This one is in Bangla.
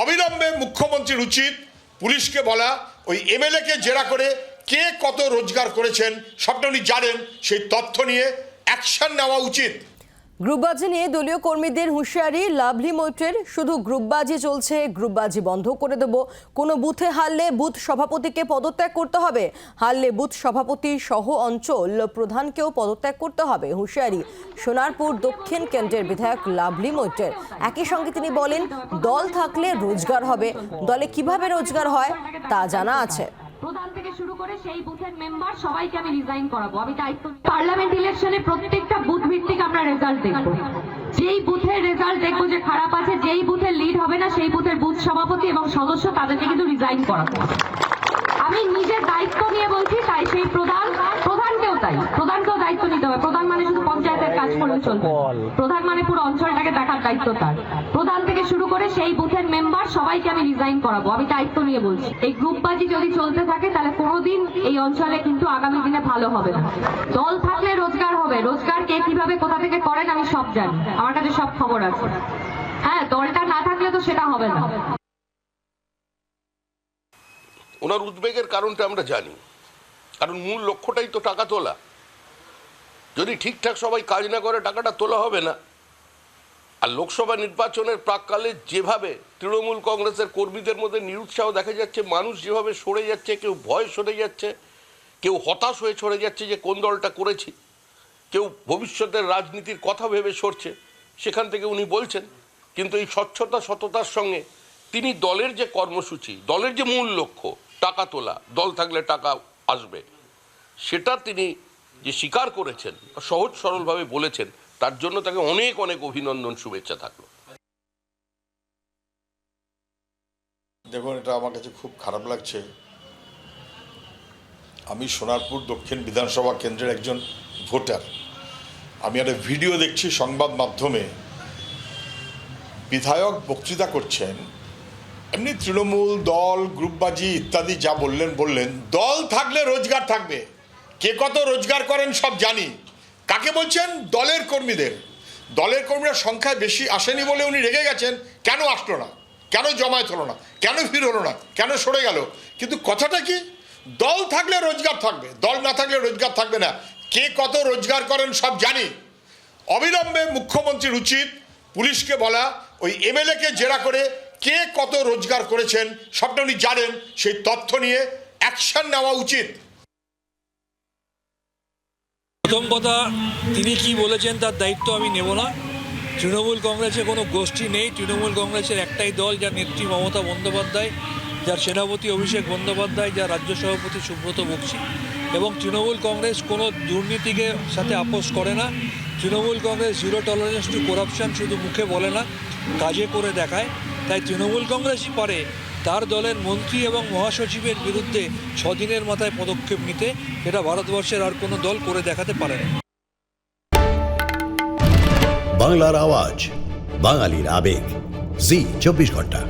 অবিলম্বে মুখ্যমন্ত্রীর উচিত পুলিশকে বলা, ওই এমএলএকে জেরা করে কে কত রোজগার করেছেন সবটা উনি জানেন, সেই তথ্য নিয়ে অ্যাকশন নেওয়া উচিত। গ্রুপবাজি নিয়ে দলীয় কর্মীদের হুঁশিয়ারি, লাভলি মৈত্রের, শুধু গ্রুপবাজি চলছে, গ্রুপবাজি বন্ধ করে দেব। কোনো বুথে হারলে বুথ সভাপতিকে পদত্যাগ করতে হবে। হারলে বুথ সভাপতি সহ অঞ্চল প্রধানকেও পদত্যাগ করতে হবে, হুঁশিয়ারি। সোনারপুর দক্ষিণ কেন্দ্রের বিধায়ক লাভলি মৈত্রের। একই সঙ্গে তিনি বলেন, দল থাকলে রোজগার হবে। দলে কীভাবে রোজগার হয়, তা জানা আছে। প্রধান থেকে শুরু করে সেই বুথের মেম্বার সবাইকে আমি রিজাইন করাবো। আমি দায়িত্ব পার্লামেন্ট ইলেকশনে প্রত্যেকটা বুথ ভিত্তিক রেজাল্ট দেখব। যেই বুথের রেজাল্ট দেখব যে খারাপ আছে যেই বুথের লিড হবে না সেই বুথের বুথ সভাপতি এবং সদস্য তাদেরকে কিন্তু রিজাইন করাবো। আমি নিজের দায়িত্ব নিয়ে বলছি তাই সেই প্রধান প্রধানকেও তাই। প্রধানকেও দায়িত্ব নিতে হবে। প্রধান মানে শুধু পঞ্চায়েতের কাজ করলে চলবে প্রধান মানে পুরো অঞ্চলটাকে দেখার দায়িত্ব তার। প্রধান থেকে শুরু করে সেই বুথের মেম্বার সবাইকে আমি রিজাইন করাবো। আমি দায়িত্ব নিয়ে বলছি। এই গ্রুপবাজি যদি চলতে থাকে, তাহলে কোনোদিন এই অঞ্চলে কিন্তু আগামী দিনে ভালো হবে না। দল থাকলে রোজগার হবে। রোজগার কে কীভাবে কোথা থেকে করেন, আমি সব জানি। আমার কাছে সব খবর আছে। হ্যাঁ দলটা না থাকলে তো সেটা হবে না। ওনার উদ্বেগের কারণটা আমরা জানি। কারণ মূল লক্ষ্যটাই তো টাকা তোলা। যদি ঠিকঠাক সবাই কাজ না করে, টাকাটা তোলা হবে না। আর লোকসভা নির্বাচনের প্রাককালে যেভাবে তৃণমূল কংগ্রেসের কর্মীদের মধ্যে নিরুৎসাহ দেখা যাচ্ছে, মানুষ যেভাবে সরে যাচ্ছে, কেউ ভয় সরে যাচ্ছে, কেউ হতাশ হয়ে সরে যাচ্ছে যে কোন দলটা করেছি, কেউ ভবিষ্যতের রাজনীতির কথা ভেবে সরছে, সেখান থেকে উনি বলছেন, কিন্তু এই স্বচ্ছতা, সততার সঙ্গে তিনি দলের যে কর্মসূচি, দলের যে মূল লক্ষ্য, টাকা তোলা, দল থাকলে টাকা আসবে, সেটা তিনি যে স্বীকার করেছেন, সহজ সরলভাবে বলেছেন তার জন্য তাকে অনেক অনেক অভিনন্দন, শুভেচ্ছা থাকল। দেখুন, এটা আমার কাছে খুব খারাপ লাগছে। আমি সোনারপুর দক্ষিণ বিধানসভা কেন্দ্রের একজন ভোটার। আমি একটা ভিডিও দেখছি সংবাদ মাধ্যমে। বিধায়ক বক্তৃতা করছেন, এমনি তৃণমূল দল, গ্রুপবাজি ইত্যাদি যা বললেন বললেন, দল থাকলে রোজগার থাকবে। কে কত রোজগার করেন সব জানি। কাকে বলছেন? দলের কর্মীদের। দলের কর্মীরা সংখ্যায় বেশি আসেনি বলে উনি রেগে গেছেন। কেন আসলো না? কেন জমায়েত হলো না? কেন ভিড় হলো না? কেন সরে গেল? কিন্তু কথাটা কি? দল থাকলে রোজগার থাকবে। দল না থাকলে রোজগার থাকবে না। কে কত রোজগার করেন সব জানি। অবিলম্বে মুখ্যমন্ত্রীর উচিত পুলিশকে বলা, ওই এমএলএকে জেরা করে কে কত রোজগার করেছেন সবটা উনি জানেন, সেই তথ্য নিয়ে অ্যাকশন নেওয়া উচিত। প্রথম কথা, তিনি কি বলেছেন তার দায়িত্ব আমি নেব না। তৃণমূল কংগ্রেসে কোনো গোষ্ঠী নেই। তৃণমূল কংগ্রেসের একটাই দল, যার নেত্রী মমতা বন্দ্যোপাধ্যায়, যার সেনাপতি অভিষেক বন্দ্যোপাধ্যায়, যার রাজ্য সভাপতি সুব্রত বক্সি। এবং তৃণমূল কংগ্রেস কোনো দুর্নীতিকে সাথে আপোষ করে না। Trinamool Congress zero tolerance to corruption শুধু মুখে বলে না, কাজে করে দেখায়। তাই তৃণমূল কংগ্রেসই পারে তার দলের মন্ত্রী এবং মহাসচিবের বিরুদ্ধে ছদিনের মাথায় পদক্ষেপ নিতে এটা ভারতবর্ষের আর কোনো দল করে দেখাতে পারে না। বাংলার আওয়াজ, বাঙালির আবেগ। জি, চব্বিশ ঘণ্টা।